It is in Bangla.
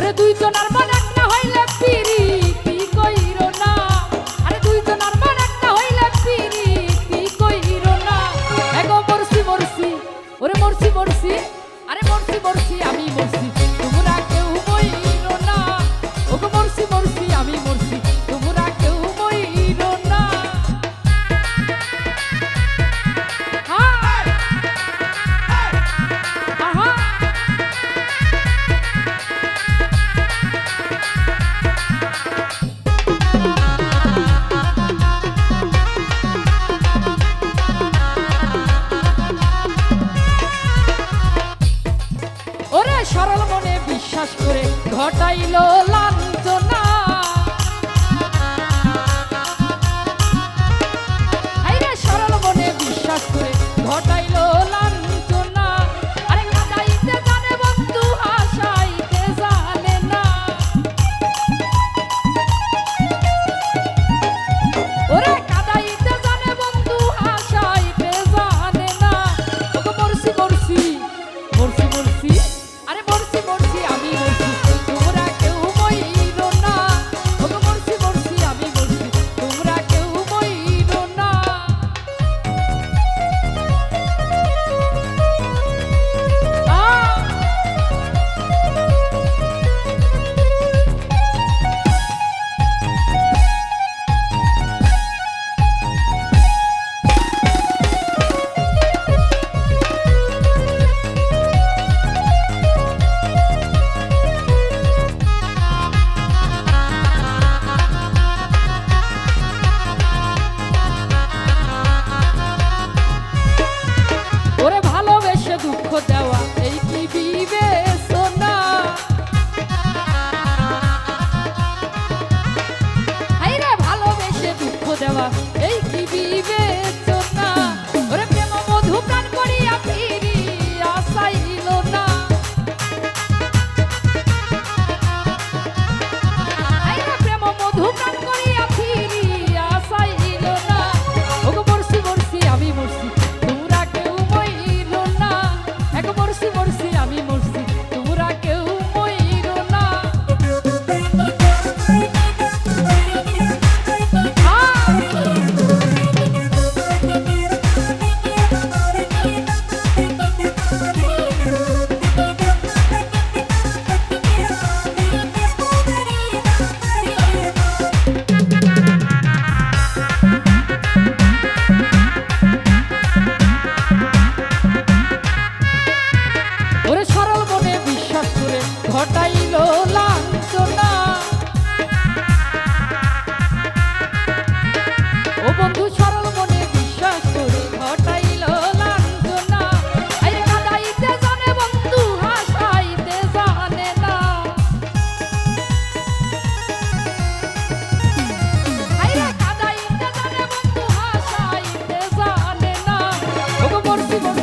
ওরে দুইজনার মনে বিশ্বাস করে ঘটাইল লাল এই কি happy birthday.